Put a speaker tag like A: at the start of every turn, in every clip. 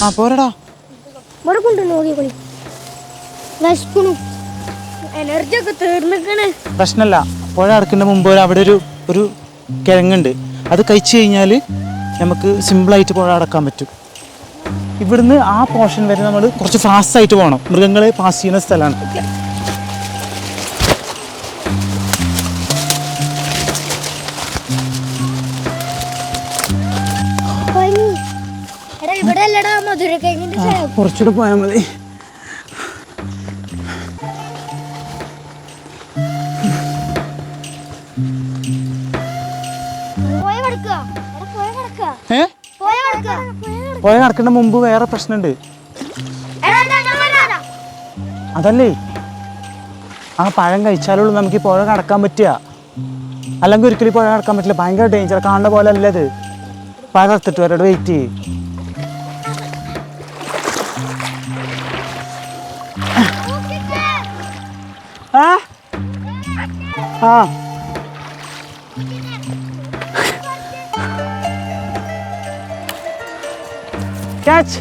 A: ആ പോരടാ.
B: ഇവിടെ കൊണ്ട് നോക്കിക്കൊള്ളി വിശക്കണു എനർജി ഒക്കെ തീർന്നിക്കണ്.
A: പ്രശ്നമല്ല പുഴ അടക്കുന്ന മുമ്പ് ഒരു അവിടെ ഒരു ഒരു കിഴങ്ങുണ്ട്. അത് കഴിച്ചു കഴിഞ്ഞാൽ നമുക്ക് സിമ്പിളായിട്ട് പുഴ അടക്കാൻ പറ്റും. ഇവിടുന്ന് ആ പോർഷൻ വരെ നമ്മൾ കുറച്ച് ഫാസ്റ്റ് ആയിട്ട് പോകണം മൃഗങ്ങളെ പാസ് ചെയ്യുന്ന സ്ഥലമാണ്. കുറച്ചുകൂടെ പോയാൽ മതി.
B: പോയ
A: നടക്കുന്ന മുമ്പ് വേറെ പ്രശ്നമുണ്ട്. അതല്ലേ? ആ പഴം കഴിച്ചാലുള്ളൂ നമുക്ക് ഈ പുഴ കടക്കാൻ പറ്റുക. അല്ലെങ്കിൽ ഒരിക്കലും ഈ പുഴ കടക്കാൻ പറ്റില്ല. ഭയങ്കര ഡേഞ്ചർ കാണുന്ന പോലെ അല്ലേ അത് പഴ എടുത്തിട്ട് വരട് വെയിറ്റ് ചെയ്യ്. ആ. ക്യാച്ച്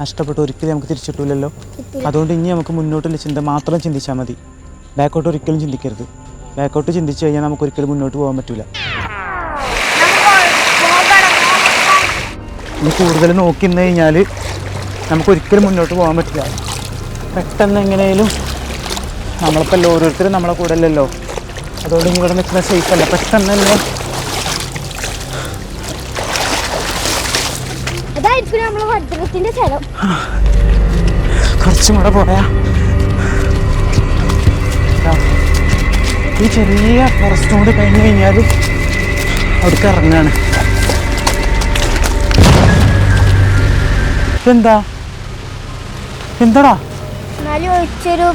A: നഷ്ടപ്പെട്ട്. ഒരിക്കലും നമുക്ക് തിരിച്ചിട്ടില്ലല്ലോ അതുകൊണ്ട് ഇനി നമുക്ക് മുന്നോട്ടുള്ള ചിന്ത മാത്രം ചിന്തിച്ചാൽ മതി. ബാക്കോട്ട് ഒരിക്കലും ചിന്തിക്കരുത്. ബാക്കോട്ട് ചിന്തിച്ചു കഴിഞ്ഞാൽ നമുക്ക് ഒരിക്കലും മുന്നോട്ട് പോകാൻ പറ്റില്ല ഇനി കൂടുതൽ നോക്കി നിന്ന് കഴിഞ്ഞാൽ നമുക്ക് ഒരിക്കലും മുന്നോട്ട് പോകാൻ പറ്റില്ല പെട്ടെന്ന് എങ്ങനെയും നമ്മളിപ്പോൾ ഓരോരുത്തരും നമ്മളെ കൂടെ അല്ലല്ലോ. അതുകൊണ്ട് ഇവിടെ നിൽക്കുന്ന സേഫ് അല്ല. പെട്ടെന്ന് തന്നെ
B: അതായിരിക്കും നമ്മളെ ഭദ്രത്തിന്റെ സ്ഥലം
A: കുറച്ചും കൂടെ പോയാ. ഈ ചെറിയ ഫോറസ്റ്റ് കൂടി കഴിഞ്ഞ് കഴിഞ്ഞാൽ അവിടേക്ക് ഇറങ്ങാണ്. എന്താ എന്താടാ?
B: ഒഴിച്ചൊരു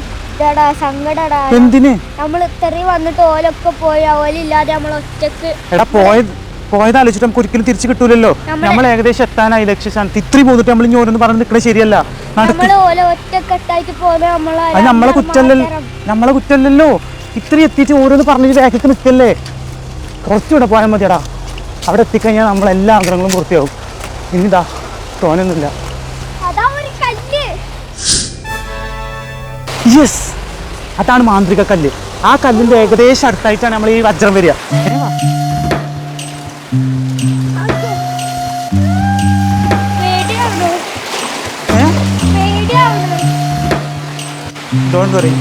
A: എന്തിന്?
B: നമ്മൾ ഇത്രയും വന്നിട്ട് ഓലൊക്കെ പോയി ഓലില്ലാതെ നമ്മൾ ഒറ്റയ്ക്ക്
A: എടാ പോയത് പോയത് ആലോചിച്ചിട്ട് നമുക്ക് ഒരിക്കലും തിരിച്ചു കിട്ടൂലല്ലോ. നമ്മൾ ഏകദേശം എത്താനായി ലക്ഷ്യസ്ഥാനത്ത് ഇത്രയും പോന്നിട്ട് നമ്മൾ ഇനി ഓരോന്ന് പറഞ്ഞ് നിൽക്കണേ ശരിയല്ല. അത് നമ്മളെ കുറ്റല്ലല്ലോ നമ്മളെ കുറ്റല്ലല്ലോ. ഇത്രയും എത്തിയിട്ട് ഓരോന്ന് പറഞ്ഞ് ബാക്കിക്ക് നിൽക്കല്ലേ കുറച്ചുകൂടെ പോയാൽ മതിയടാ. അവിടെ എത്തിക്കഴിഞ്ഞാൽ നമ്മളെല്ലാ ആഗ്രഹങ്ങളും പൂർത്തിയാവും. ഇനിതാ തോന്നുന്നില്ല യെസ് അതാണ് മാന്ത്രിക കല്ല്. ആ കല്ലിന്റെ ഏകദേശം അടുത്തായിട്ടാണ് നമ്മൾ ഈ വജ്രം വരിക. ഡോണ്ട് വറി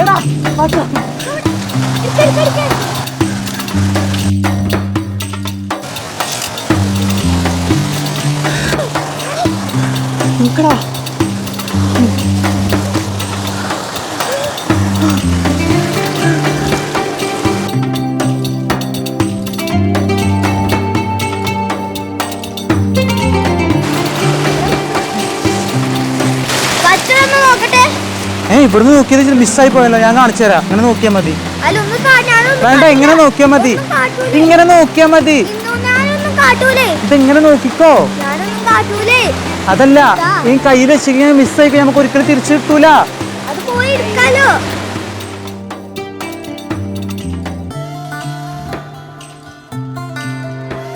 A: എടാ പാട്ടോ ഇവിടുന്ന് നോക്കിയത് മിസ്സായി പോയല്ലോ. ഞാൻ കാണിച്ചു തരാം. അങ്ങനെ നോക്കിയാൽ മതി. വേണ്ട ഇങ്ങനെ നോക്കിയാൽ മതി. ഇങ്ങനെ നോക്കിയാൽ മതി. ഇതെങ്ങനെ നോക്കിക്കോ? അതല്ല ഈ കയ്യിൽ വെച്ചിങ്ങനെ മിസ്സായി പോയി നമുക്ക് ഒരിക്കലും തിരിച്ചു കിട്ടൂല.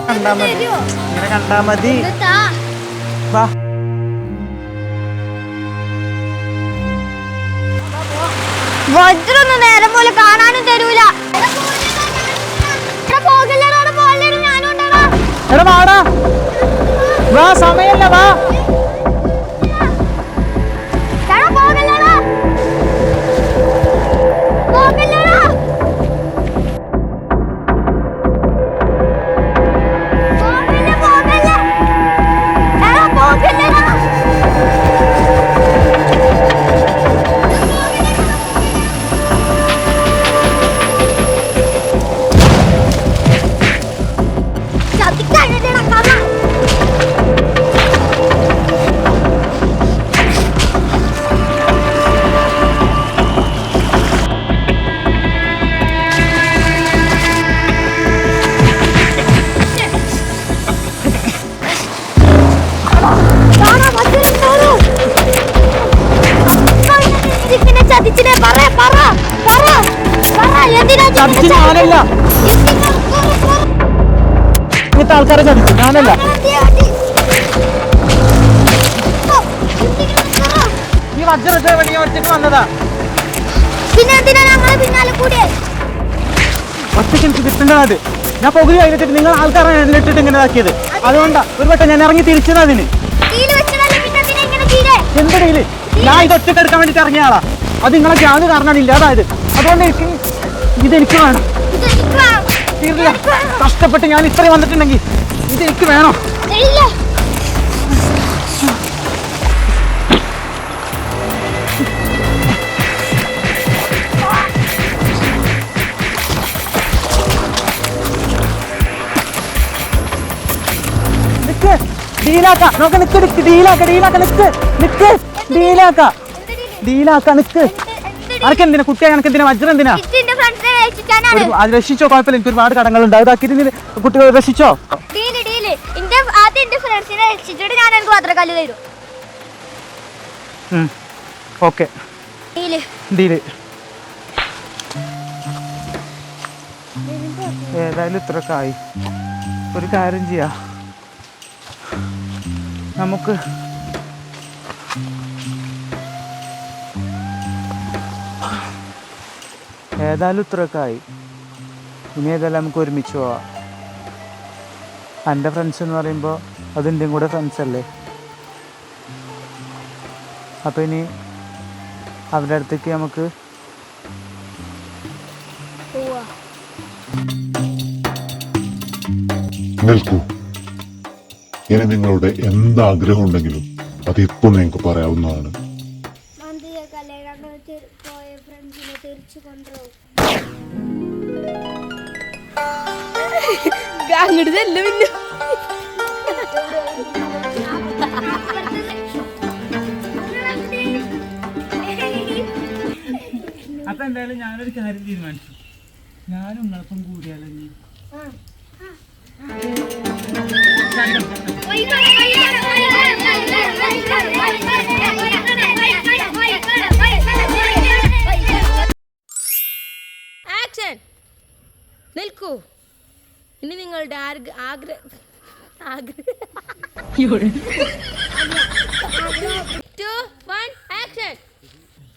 A: കണ്ടാ മതി? ഇങ്ങനെ കണ്ടാ മതി. വാ.
B: വജ്രൊന്നും നേരം പോലെ കാണാനും തരൂല. എടാ
A: വാടാ. വാ സമയല്ല വാ. ചതിച്ച് ഞാനല്ല. ഇങ്ങനത്തെ ആൾക്കാരെ ചതിച്ചു ഞാനല്ല. ഈ വജ്രത്തെ വേണ്ടി ഞാൻ ഒറ്റയ്ക്ക് വന്നതാ. ഒറ്റയ്ക്ക് എനിക്ക് കിട്ടേണ്ടത് ഞാൻ പകുതി കഴിഞ്ഞിട്ട് നിങ്ങൾ ആൾക്കാരെ ഇട്ടിട്ട് ഇങ്ങനെ ആക്കിയത് അതുകൊണ്ടാ ഒരു വട്ടം ഞാൻ ഇറങ്ങി തിരിച്ചതാ അതിന്. എന്തിടയിൽ ഞാൻ ഇത് ഒറ്റക്കെടുക്കാൻ വേണ്ടിട്ട് ഇറങ്ങിയ ആളാ. അത് നിങ്ങളെ ജാതി കാരണമാണ് ഇല്ലാതായത്. അതുകൊണ്ട് എനിക്ക് ഇതെനിക്ക് വേണം. തീർന്നില്ല. കഷ്ടപ്പെട്ട് ഞാൻ ഇത്രയും വന്നിട്ടുണ്ടെങ്കിൽ ഇതെനിക്ക് വേണം. ഡീലാക്ക. നോക്ക നിക്ക് നിക്ക്. ഡീലാക്ക ഡീലാക്ക നിക്ക്. നിക്ക്. ഡീലാക്ക. ഡീലാക്ക നിക്ക്. അനക്ക് എന്തിനാ കുട്ടിയെ എന്തിനാ വജ്രം എന്തിനാ
B: ഇതിന്റെ ഫ്രണ്ട്സിനെ രക്ഷിക്കാനാണ്
A: ഒരു- അത് രക്ഷിച്ചോ? കുഴപ്പമില്ല. എനിക്ക് ഒരുപാട് കടങ്ങളുണ്ട്. അതാക്കിയിട്ട് നീ കുട്ടികളെ രക്ഷിച്ചോ?
B: ഡീൽ ഡീൽ ഇന്റെ ആദ്യം എന്റെ ഫ്രണ്ട്സിനെ രക്ഷിച്ചിട്ട് ഞാൻ എനിക്ക് തരും.
A: ഓക്കെ.
B: ഡീൽ
A: ഡീൽ ഏതായാലും ഇത്രയൊക്കെ ആയി. ഒരു കാര്യം ചെയ്യാം. നമുക്ക് ഏതായാലും ഇത്രയൊക്കെ ആയി ഇനി ഏതായാലും നമുക്ക് ഒരുമിച്ച് പോവാം. എന്റെ ഫ്രണ്ട്സ് എന്ന് പറയുമ്പോൾ അതിന്റെയും കൂടെ ഫ്രണ്ട്സ് അല്ലേ? അപ്പോൾ ഇനി അവരുടെ അടുത്തേക്ക് നമുക്ക്
C: നിൽക്കൂ. ഇനി നിങ്ങളുടെ എന്താഗ്രഹം ഉണ്ടെങ്കിലും അത് ഇപ്പോൾ നിങ്ങൾക്ക് പറയാവുന്നതാണ്.
D: അങ്ങോട്ട് ചെല്ല പിന്നെ
A: അപ്പൊ എന്തായാലും ഞാനൊരു കാര്യം തീരുമാനിച്ചു. ഞാനും നിങ്ങൾക്കും കൂടിയാലോ
D: ആക്ഷൻ നിൽക്കൂ. ഇനി നിങ്ങളുടെ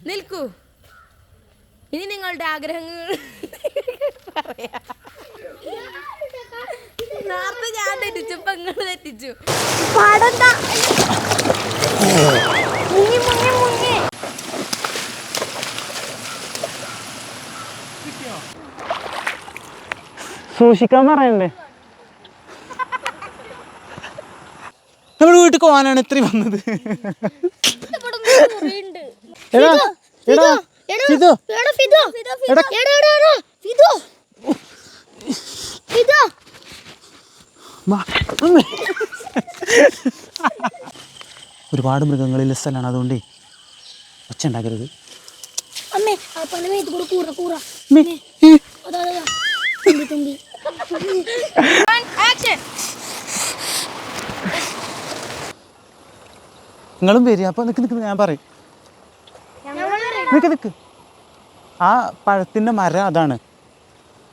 D: നിൽക്കൂ. ഇനി നിങ്ങളുടെ ആഗ്രഹങ്ങൾ നേരത്തെ ഞാൻ തെറ്റിച്ചു ഇപ്പൊ നിങ്ങൾ തെറ്റിച്ചു.
B: പാടണ്ട
A: സൂക്ഷിക്കാൻ പറയണ്ടേ നമ്മൾ വീട്ടിൽ പോവാനാണ് ഇത്ര വന്നത്. എടാ എടാ സിധു
B: എടാ ഫിദോ. എടാ എടാ എടാ എടാ ഫിദോ. ഫിദോ.
A: വാ. അമ്മേ. ഒരുപാട് മൃഗങ്ങളിലെ സ്ഥലമാണ് അതുകൊണ്ടേ ഒച്ച ഉണ്ടാക്കരുത്.
B: അമ്മേ കൂറ കൂറ തുമ്പി തുമ്പി.
A: നിങ്ങളും വരിക. അപ്പോൾ നിൽക്ക് നിൽക്ക് ഞാൻ പറയും. നിൽക്ക് നിൽക്ക് ആ പഴത്തിന്റെ മരം അതാണ്.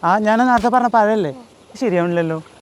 A: ആ ഞാൻ നേരത്തെ പറഞ്ഞ പഴമല്ലേ? ശരിയാവണില്ലല്ലോ.